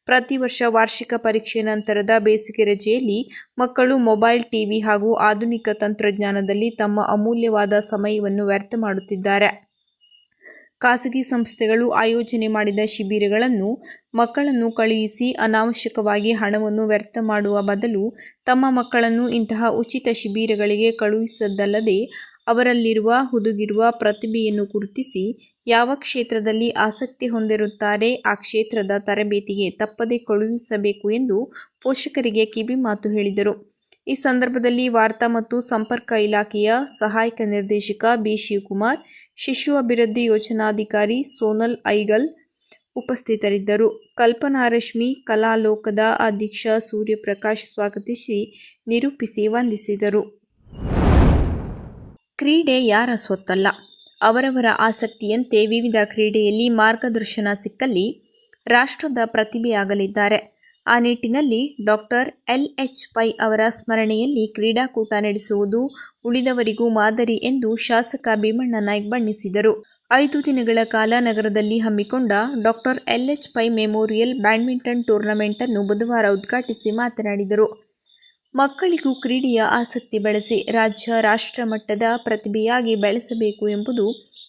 ಪ್ರತಿ ವರ್ಷ ವಾರ್ಷಿಕ ಪರೀಕ್ಷೆ ನಂತರದ ಬೇಸಿಗೆ ರಜೆಯಲ್ಲಿ ಮಕ್ಕಳು ಮೊಬೈಲ್, ಟಿವಿ ಹಾಗೂ ಆಧುನಿಕ ತಂತ್ರಜ್ಞಾನದಲ್ಲಿ ತಮ್ಮ ಅಮೂಲ್ಯವಾದ ಸಮಯವನ್ನು ವ್ಯರ್ಥ ಮಾಡುತ್ತಿದ್ದಾರೆ. ಖಾಸಗಿ ಸಂಸ್ಥೆಗಳು ಆಯೋಜನೆ ಮಾಡಿದ ಶಿಬಿರಗಳನ್ನು ಮಕ್ಕಳನ್ನು ಕಳುಹಿಸಿ ಅನಾವಶ್ಯಕವಾಗಿ ಹಣವನ್ನು ವ್ಯರ್ಥ ಮಾಡುವ ಬದಲು ತಮ್ಮ ಮಕ್ಕಳನ್ನು ಇಂತಹ ಉಚಿತ ಶಿಬಿರಗಳಿಗೆ ಕಳುಹಿಸದಲ್ಲದೆ ಅವರಲ್ಲಿರುವ ಹುದುಗಿರುವ ಪ್ರತಿಭೆಯನ್ನು ಗುರುತಿಸಿ ಯಾವ ಕ್ಷೇತ್ರದಲ್ಲಿ ಆಸಕ್ತಿ ಹೊಂದಿರುತ್ತಾರೆ ಆ ಕ್ಷೇತ್ರದ ತರಬೇತಿಗೆ ತಪ್ಪದೆ ಕಳುಹಿಸಬೇಕು ಎಂದು ಪೋಷಕರಿಗೆ ಕಿವಿಮಾತು ಹೇಳಿದರು. ಈ ಸಂದರ್ಭದಲ್ಲಿ ವಾರ್ತಾ ಮತ್ತು ಸಂಪರ್ಕ ಇಲಾಖೆಯ ಸಹಾಯಕ ನಿರ್ದೇಶಕ ಬಿ. ಶಿವಕುಮಾರ್ ಶಿಶು ಅಭಿವೃದ್ಧಿ ಯೋಜನಾಧಿಕಾರಿ ಸೋನಲ್ ಐಗಲ್ ಉಪಸ್ಥಿತರಿದ್ದರು. ಕಲ್ಪನಾರಶ್ಮಿ ಕಲಾಲೋಕದ ಅಧ್ಯಕ್ಷ ಸೂರ್ಯಪ್ರಕಾಶ್ ಸ್ವಾಗತಿಸಿ ನಿರೂಪಿಸಿ ವಂದಿಸಿದರು. ಕ್ರೀಡೆ ಯಾರ ಸ್ವತ್ತಲ್ಲ? ಅವರವರ ಆಸಕ್ತಿಯಂತೆ ವಿವಿಧ ಕ್ರೀಡೆಯಲ್ಲಿ ಮಾರ್ಗದರ್ಶನ ಸಿಕ್ಕಲ್ಲಿ ರಾಷ್ಟ್ರದ ಪ್ರತಿಭೆಯಾಗಲಿದ್ದಾರೆ. ಆ ನಿಟ್ಟಿನಲ್ಲಿ ಡಾಕ್ಟರ್ ಎಲ್ ಎಚ್ ಪೈ ಅವರ ಸ್ಮರಣೆಯಲ್ಲಿ ಕ್ರೀಡಾಕೂಟ ನಡೆಸುವುದು ಉಳಿದವರಿಗೂ ಮಾದರಿ ಎಂದು ಶಾಸಕ ಭೀಮಣ್ಣ ನಾಯ್ಕ ಬಣ್ಣಿಸಿದರು. ಐದು ದಿನಗಳ ಕಾಲ ನಗರದಲ್ಲಿ ಹಮ್ಮಿಕೊಂಡ doctor L H Pai memorial badminton tournament ಅನ್ನು ಬುಧವಾರ ಉದ್ಘಾಟಿಸಿ ಮಾತನಾಡಿದರು. ಮಕ್ಕಳಿಗೂ ಕ್ರೀಡೆಯ ಆಸಕ್ತಿ ಬೆಳೆಸಿ ರಾಜ್ಯ ರಾಷ್ಟ್ರ ಮಟ್ಟದ ಪ್ರತಿಭೆಯಾಗಿ ಬೆಳೆಸಬೇಕು ಎಂಬುದು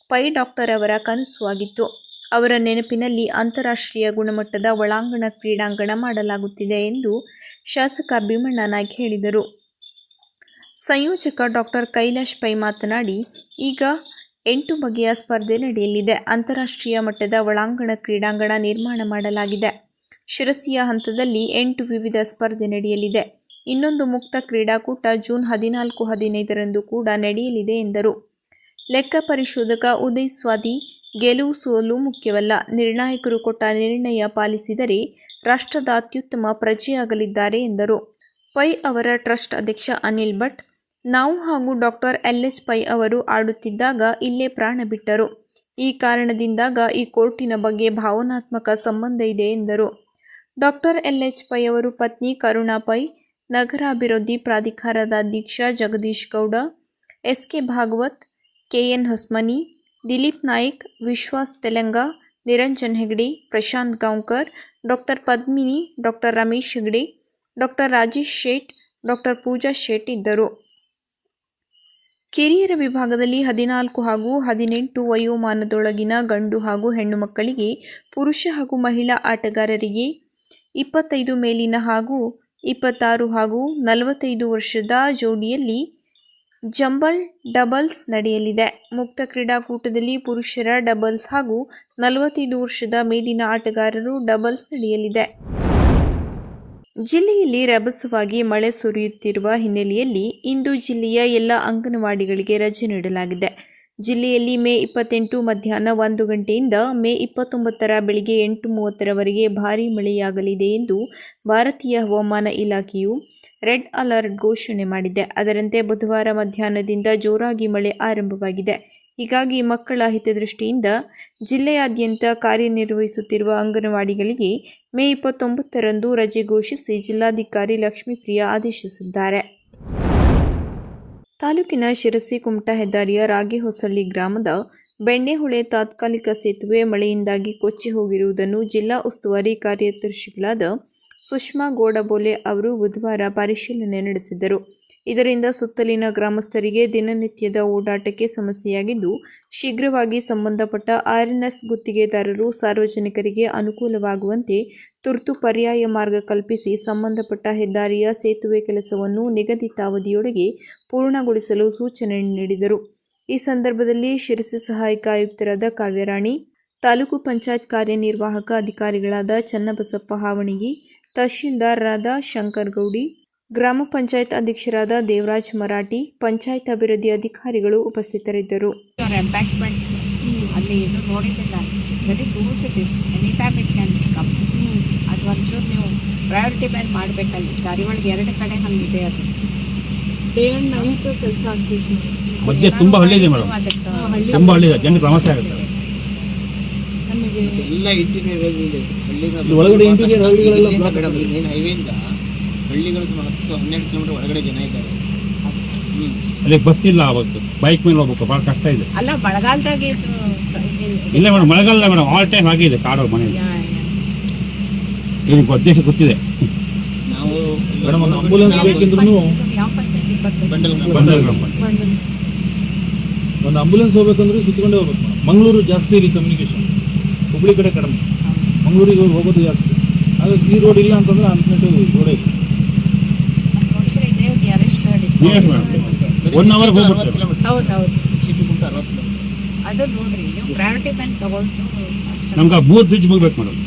ಪೈ ಡಾಕ್ಟರ್ ಅವರ ಕನಸು ಆಗಿತ್ತು. ಅವರ ನೆನಪಿನಲ್ಲಿ ಅಂತಾರಾಷ್ಟ್ರೀಯ ಗುಣಮಟ್ಟದ ಒಳಾಂಗಣ ಕ್ರೀಡಾಂಗಣ ಮಾಡಲಾಗುತ್ತಿದೆ ಎಂದು ಶಾಸಕ ಭೀಮಣ್ಣ ನಾಯ್ಕ ಹೇಳಿದರು. ಸಂಯೋಜಕ ಡಾಕ್ಟರ್ ಕೈಲಾಶ್ ಪೈ ಮಾತನಾಡಿ, ಈಗ ಎಂಟು ಬಗೆಯ ಸ್ಪರ್ಧೆ ನಡೆಯಲಿದೆ. ಅಂತಾರಾಷ್ಟ್ರೀಯ ಮಟ್ಟದ ಒಳಾಂಗಣ ಕ್ರೀಡಾಂಗಣ ನಿರ್ಮಾಣ ಮಾಡಲಾಗಿದೆ. ಶಿರಸಿಯ ಹಂತದಲ್ಲಿ ಎಂಟು ವಿವಿಧ ಸ್ಪರ್ಧೆ ನಡೆಯಲಿದೆ. ಇನ್ನೊಂದು ಮುಕ್ತ ಕ್ರೀಡಾಕೂಟ ಜೂನ್ ಹದಿನಾಲ್ಕು, ಹದಿನೈದರಂದು ಕೂಡ ನಡೆಯಲಿದೆ ಎಂದರು. ಲೆಕ್ಕ ಪರಿಶೋಧಕ ಉದಯ್ ಸ್ವಾದಿ, ಗೆಲುವು ಸೋಲು ಮುಖ್ಯವಲ್ಲ. ನಿರ್ಣಾಯಕರು ಕೊಟ್ಟ ನಿರ್ಣಯ ಪಾಲಿಸಿದರೆ ರಾಷ್ಟ್ರದ ಅತ್ಯುತ್ತಮ ಪ್ರಜೆಯಾಗಲಿದ್ದಾರೆ ಎಂದರು. ಪೈ ಅವರ ಟ್ರಸ್ಟ್ ಅಧ್ಯಕ್ಷ ಅನಿಲ್ ಭಟ್ ನಾವು ಹಾಗೂ ಡಾಕ್ಟರ್ ಎಲ್ ಎಸ್ ಪೈ ಅವರು ಆಡುತ್ತಿದ್ದಾಗ ಇಲ್ಲೇ ಪ್ರಾಣ ಬಿಟ್ಟರು. ಈ ಕಾರಣದಿಂದಾಗ ಈ ಕೋರ್ಟಿನ ಬಗ್ಗೆ ಭಾವನಾತ್ಮಕ ಸಂಬಂಧ ಇದೆ ಎಂದರು. ಡಾಕ್ಟರ್ ಎಲ್ ಎಚ್ ಪೈ ಅವರು ಪತ್ನಿ ಕರುಣಾ ಪೈ, ನಗರಾಭಿವೃದ್ಧಿ ಪ್ರಾಧಿಕಾರದ ಅಧ್ಯಕ್ಷ Jagadish Gowda, S K Bhagwat, K N Hosmani, Dilip Naik, Vishwas Telang, Niranjan Hegde, Prashant Gaonkar, doctor Padmini, doctor Ramesh Hegde, doctor Rajesh Shet, doctor Pooja Shet ಇದ್ದರು. ಕಿರಿಯರ ವಿಭಾಗದಲ್ಲಿ ಹದಿನಾಲ್ಕು ಹಾಗೂ ಹದಿನೆಂಟು ವಯೋಮಾನದೊಳಗಿನ ಗಂಡು ಹಾಗೂ ಹೆಣ್ಣು ಮಕ್ಕಳಿಗೆ ಪುರುಷ ಹಾಗೂ ಮಹಿಳಾ ಆಟಗಾರರಿಗೆ ಇಪ್ಪತ್ತೈದು ಮೇಲಿನ ಹಾಗೂ ಇಪ್ಪತ್ತಾರು ಹಾಗೂ ನಲವತ್ತೈದು ವರ್ಷದ ಜೋಡಿಯಲ್ಲಿ ಜಂಬಲ್ ಡಬಲ್ಸ್ ನಡೆಯಲಿದೆ. ಮುಕ್ತ ಕ್ರೀಡಾಕೂಟದಲ್ಲಿ ಪುರುಷರ ಡಬಲ್ಸ್ ಹಾಗೂ ನಲವತ್ತೈದು ವರ್ಷದ ಮೇಲಿನ ಆಟಗಾರರು ಡಬಲ್ಸ್ ನಡೆಯಲಿದೆ. ಜಿಲ್ಲೆಯಲ್ಲಿ ರಭಸವಾಗಿ ಮಳೆ ಸುರಿಯುತ್ತಿರುವ ಹಿನ್ನೆಲೆಯಲ್ಲಿ ಇಂದು ಜಿಲ್ಲೆಯ ಎಲ್ಲ ಅಂಗನವಾಡಿಗಳಿಗೆ ರಜೆ ನೀಡಲಾಗಿದೆ. ಜಿಲ್ಲೆಯಲ್ಲಿ ಮೇ ಇಪ್ಪತ್ತೆಂಟು ಮಧ್ಯಾಹ್ನ ಒಂದು ಗಂಟೆಯಿಂದ ಮೇ ಇಪ್ಪತ್ತೊಂಬತ್ತರ ಬೆಳಗ್ಗೆ ಎಂಟು ಮೂವತ್ತರವರೆಗೆ ಭಾರೀ ಮಳೆಯಾಗಲಿದೆ ಎಂದು ಭಾರತೀಯ ಹವಾಮಾನ ಇಲಾಖೆಯು ರೆಡ್ ಅಲರ್ಟ್ ಘೋಷಣೆ ಮಾಡಿದೆ. ಅದರಂತೆ ಬುಧವಾರ ಮಧ್ಯಾಹ್ನದಿಂದ ಜೋರಾಗಿ ಮಳೆ ಆರಂಭವಾಗಿದೆ. ಹೀಗಾಗಿ ಮಕ್ಕಳ ಹಿತದೃಷ್ಟಿಯಿಂದ ಜಿಲ್ಲೆಯಾದ್ಯಂತ ಕಾರ್ಯನಿರ್ವಹಿಸುತ್ತಿರುವ ಅಂಗನವಾಡಿಗಳಿಗೆ ಮೇ ಇಪ್ಪತ್ತೊಂಬತ್ತರಂದು ರಜೆ ಘೋಷಿಸಿ ಜಿಲ್ಲಾಧಿಕಾರಿ ಲಕ್ಷ್ಮೀಪ್ರಿಯ ಆದೇಶಿಸಿದ್ದಾರೆ. ತಾಲೂಕಿನ ಶಿರಸಿ ಕುಮಟಾ ಹೆದ್ದಾರಿಯ ರಾಗಿಹೊಸಳ್ಳಿ ಗ್ರಾಮದ ಬೆಣ್ಣೆಹೊಳೆ ತಾತ್ಕಾಲಿಕ ಸೇತುವೆ ಮಳೆಯಿಂದಾಗಿ ಕೊಚ್ಚಿ ಹೋಗಿರುವುದನ್ನು ಜಿಲ್ಲಾ ಉಸ್ತುವಾರಿ ಕಾರ್ಯದರ್ಶಿಗಳಾದ ಸುಷ್ಮಾ ಗೋಡಬೋಲೆ ಅವರು ಬುಧವಾರ ಪರಿಶೀಲನೆ ನಡೆಸಿದರು. ಇದರಿಂದ ಸುತ್ತಲಿನ ಗ್ರಾಮಸ್ಥರಿಗೆ ದಿನನಿತ್ಯದ ಓಡಾಟಕ್ಕೆ ಸಮಸ್ಯೆಯಾಗಿದ್ದು, ಶೀಘ್ರವಾಗಿ ಸಂಬಂಧಪಟ್ಟ ಆರ್ಎನ್ಎಸ್ ಗುತ್ತಿಗೆದಾರರು ಸಾರ್ವಜನಿಕರಿಗೆ ಅನುಕೂಲವಾಗುವಂತೆ ತುರ್ತು ಪರ್ಯಾಯ ಮಾರ್ಗ ಕಲ್ಪಿಸಿ ಸಂಬಂಧಪಟ್ಟ ಹೆದ್ದಾರಿಯ ಸೇತುವೆ ಕೆಲಸವನ್ನು ನಿಗದಿತ ಅವಧಿಯೊಳಗೆ ಪೂರ್ಣಗೊಳಿಸಲು ಸೂಚನೆ ನೀಡಿದರು. ಈ ಸಂದರ್ಭದಲ್ಲಿ ಶಿರಸಿ ಸಹಾಯಕ ಆಯುಕ್ತರಾದ ಕಾವ್ಯರಾಣಿ, ತಾಲೂಕು ಪಂಚಾಯತ್ ಕಾರ್ಯನಿರ್ವಾಹಕ ಅಧಿಕಾರಿಗಳಾದ ಚನ್ನಬಸಪ್ಪ ಹಾವಣಿಗಿ ತಹಶೀಲ್ದಾರರಾದ ಶಂಕರ್ ಗೌಡಿ ಗ್ರಾಮ ಪಂಚಾಯತ್ ಅಧ್ಯಕ್ಷರಾದ ದೇವರಾಜ್ ಮರಾಠಿ ಪಂಚಾಯತ್ ಅಭಿವೃದ್ಧಿ ಅಧಿಕಾರಿಗಳು ಉಪಸ್ಥಿತರಿದ್ದರು. ಅಲ್ಲಿ ಇದು ನೋಡಿದ್ದಿಲ್ಲ. Very it is any time it can come ಅದು ಒಂಚೂರು ನೀವು ಪ್ರಯಾರಿಟಿ ಮೇಲೆ ಮಾಡಬೇಕಲ್ಲಿ. ದಾರಿ ಒಳಗೆ ಎರಡು ಕಡೆ ಹಂಗಿದೆ ಅದು. ಡೇ ಆ್ಯಂಡ್ ನೈಟ್ ಕೆಲಸ ಆಗ್ತಿತ್ತು. ಮಧ್ಯೆ ತುಂಬಾ ಹಳ್ಳಿ ಇದೆ ಮೇಡಮ್. ತುಂಬಾ ಹಳ್ಳಿ ಇದೆ. ಜನಕ್ಕೆ ಸಮಸ್ಯೆ ಆಗುತ್ತೆ. ನಮಗೆ ಎಲ್ಲ ಒಳಗಡೆ interior ಹಳ್ಳಿಗಳೆಲ್ಲ ಮೇನ್ ಹೈವೇಯಿಂದ ಹಳ್ಳಿಗಳು ಸುಮಾರು ಹತ್ತು ಹನ್ನೆರಡು ಕಿಲೋಮೀಟರ್ ಒಳಗಡೆ ಜನ ಇದ್ದಾರೆ. ಅಲ್ಲಿ ಬಸ್ ಇಲ್ಲ ಅವತ್ತು ಬೈಕ್ ಮೇಲೆ ಹೋಗ್ಬೇಕು ಭಾಳ ಕಷ್ಟ ಇದೆ. ಅಲ್ಲ ಮಳೆಗಾಲದಾಗ ಇದು ಸ- ಇದು- ಇಲ್ಲ ಮೇಡಮ್ ಮಳೆಗಾಲ ಮೇಡಮ್ ಆಲ್ ಟೈಮ್ ಆಗಿದೆ ಕಾಡು ಯಾ- ಯಾ. ಇದಕ್ಕೆ ಉದ್ದೇಶ ಗೊತ್ತಿದೆ? ನಾವು ಮೇಡಮ್, ಒಂದು ambulance ಯಾವ ಬೇಕಿದ್ರೂ ಪಂಚಾಯ್ತಿ- ಯಾವ ಪಂಚಾಯತಿ? ಬರ್ತದೆ ಬಂಡಲ್ ಗ್ರಾಮ. ಬಂಡಲ್ ಗ್ರಾಮ. ಒಂದು ಆಂಬುಲೆನ್ಸ್ ಹೋಗ್ಬೇಕಂದ್ರೆ ಸುತ್ತಕೊಂಡೇ ಹೋಗ್ಬೇಕು ಮೇಡಮ್. ಮಂಗಳೂರು ಜಾಸ್ತಿ ಇಲ್ಲಿ ಕಮ್ಯುನಿಕೇಶನ್ ಹುಬ್ಳಿ ಕಡೆ ಕಡಿಮೆ. ಮಂಗಳೂರಿಗೆ ಹೋಗೋದು ಜಾಸ್ತಿ. ಅದು ಈ ರೋಡ್ ಇಲ್ಲ ಅಂತಂದ್ರೆ ಅನ್ಕೊಂಡು ರೋಡ್ ಇಲ್ಲ ಇದೇ Yes, madam. Hour One hour 60 to ಹೋಗ್ಬಿಡ್ತಾರೆ. 60 ಕಿಲೋಮೀಟರ್. ಹೌದು ಹೌದು. 60 to 60 ಕಿಲೋಮೀಟರ್. ಅದು ನೋಡ್ರಿ ನೀವು ಪ್ರಯಾರಿಟಿ ಮೇಲೆ ತಗೊಂಡು ಅಷ್ಟೇ. ನಮ್ಗೆ ಆ ಮೂರು ಬ್ರಿಡ್ಜ್ ಮುಗ್ಬೇಕು ಮೇಡಮ್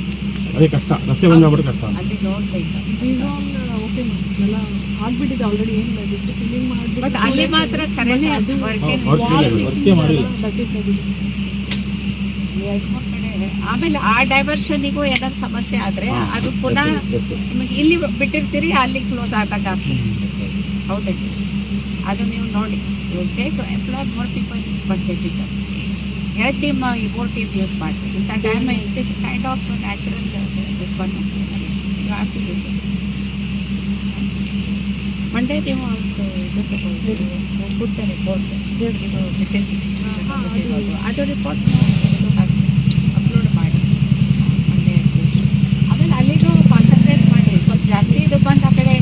ಅದೇ ಕಷ್ಟ ರಸ್ತೆ ಬಂದಾಗ್ಬಿಟ್ಟು ಕಷ್ಟ. ಅಲ್ಲಿ ನೋಡ್ಬೇಕು. ಬಟ್ ಅಲ್ಲಿ ಮಾತ್ರ ಕರೆಕ್ಟ್ ಅದು ವರ್ಕೇ ಮಾಡಿಲ್ಲ. ಆಮೇಲೆ ಆ ಡೈವರ್ಷನಿಗೂ ಏನಾದ್ರು ಸಮಸ್ಯೆ ಆದ್ರೆ ಅದು ಪುನಃ ನಿಮಗೆ ಇಲ್ಲಿ ಬಿಟ್ಟಿರ್ತೀರಿ ಅಲ್ಲಿ ಕ್ಲೋಸ್ ಆದಾಗ ಆಗ್ತದೆ. ಹೌದೇ? ಅದು ನೀವು ನೋಡಿ. ಟೇಕ್ ಎಂಪ್ಲಾಯ್ ಮೋರ್ ಪೀಪಲ್ ಬರ್ತೈತಿ ಎರಡು ಟೀಮ್ ಈ ಮೂರು ಟೀಮ್ ಯೂಸ್ ಮಾಡ್ತೀವಿ. ಇಂಥ time it is kind of natural this one you have to use Monday ನೀವು ಅವ್ರ್ದು ಇದು ತಗೊಳ್ಳಿ. ಪುಟ್ಟ ರಿಪೋರ್ಟ್ ಇದು ಬಿಟ್ಟಿರೋದು ಅದು. ರಿಪೋರ್ಟ್ ಅಪ್ಲೋಡ್ ಮಾಡಿ. ಮಂಡೇ ಆಮೇಲೆ ಅಲ್ಲಿಗೂ ಕಾನ್ಸಂಟ್ರೇಟ್ ಮಾಡಿ. ಸ್ವಲ್ಪ ಜಾಸ್ತಿ ಇದು ಬಂದು ಆ ಕಡೆ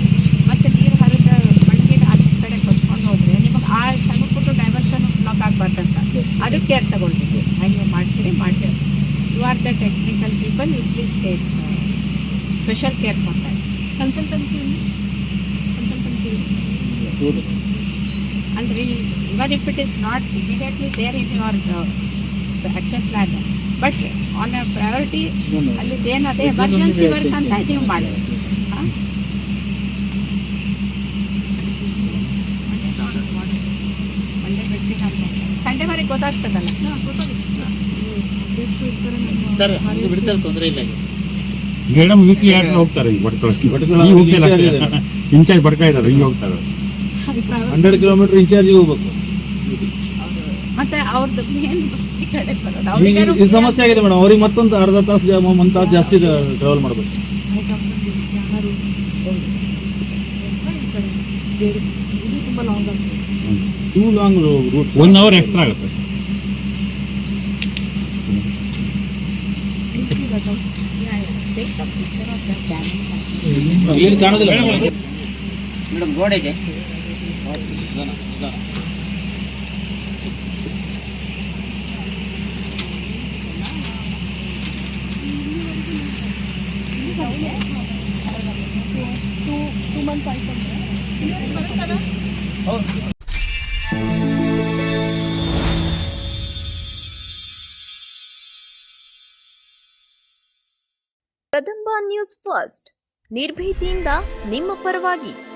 ಮತ್ತೆ ನೀರು ಹರಿದ ಮಣ್ಣಿನ ಆ ಕಡೆ ಕೊಚ್ಕೊಂಡು ಹೋದ್ರೆ ನಿಮಗೆ ಆ ಸಣ್ಣ ಪುಟ್ಟ ಡೈವರ್ಷನ್ ಬ್ಲಾಕ್ ಆಗಬಾರ್ದಂತ ಕೇರ್ ತಗೊಂಡಿದ್ದೆ. ಹಾಗೆ ಮಾಡ್ತೀರಿ ಮಾಡ್ತೇವೆ you are the technical people you please take special care ಕೊಡ್ತಾರೆ ಕನ್ಸಲ್ಟೆನ್ಸಿ ಕನ್ಸಲ್ಟೆನ್ಸಿ ಅಂದ್ರೆ even if it is not immediately there in your action plan but on a priority ಅಲ್ಲಿ ಏನದೇ ಎಮರ್ಜೆನ್ಸಿ ವರ್ಕ್ ಅಂತ ನೀವು ಮಂಡೇ ಗೊತ್ತಾಗ್ತದಲ್ಲ? ಬಿಡ್ತಾರೆ ತೊಂದರೆ ಇಲ್ಲ. ಮೇಡಮ್ ವೀಕ್ಲಿ ಯಾರು ಹೋಗ್ತಾರೆ ಈಗ ಭಟ್ಕಳಕ್ಕೆ ಭಟ್ಕಳ ಈಗ ಹೋಗ್ತಿಲ್ಲ ಇನ್ಚಾರ್ಜ್ ಬಡ್ಕಾ ಇದ್ದಾರೆ ಈಗ ಹೋಗ್ತಾರೆ. ಹಂಡ್ರೆಡ್ ಕಿಲೋಮೀಟರ್ ಇನ್ಚಾರ್ಜ್ ಹೋಗ್ಬೇಕು. ಮತ್ತೆ ಅವ್ರದ್ದು ಮೇನ್ ಈ ಕಡೆ ಬರೋದು. ಈಗ ಅವ್ರಿಗಾರು ಈ ಸಮಸ್ಯೆ ಆಗಿದೆ ಮೇಡಮ್. ಅವ್ರಿಗೆ ಮತ್ತೊಂದು ಅರ್ಧ ತಾಸು ಒಂದ್ ತಾಸು ಜಾಸ್ತಿ ಟ್ರಾವೆಲ್ ಮಾಡಬೇಕು. Too long route one hour extra ಆಗುತ್ತೆ. take the picture of the camera. ಏನು ಕಾಣೋದಿಲ್ಲ ಮೇಡಮ್ ಗೋಡೆ ಫಸ್ಟ್. ನಿರ್ಭೀತಿಯಿಂದ ನಿಮ್ಮ ಪರವಾಗಿ.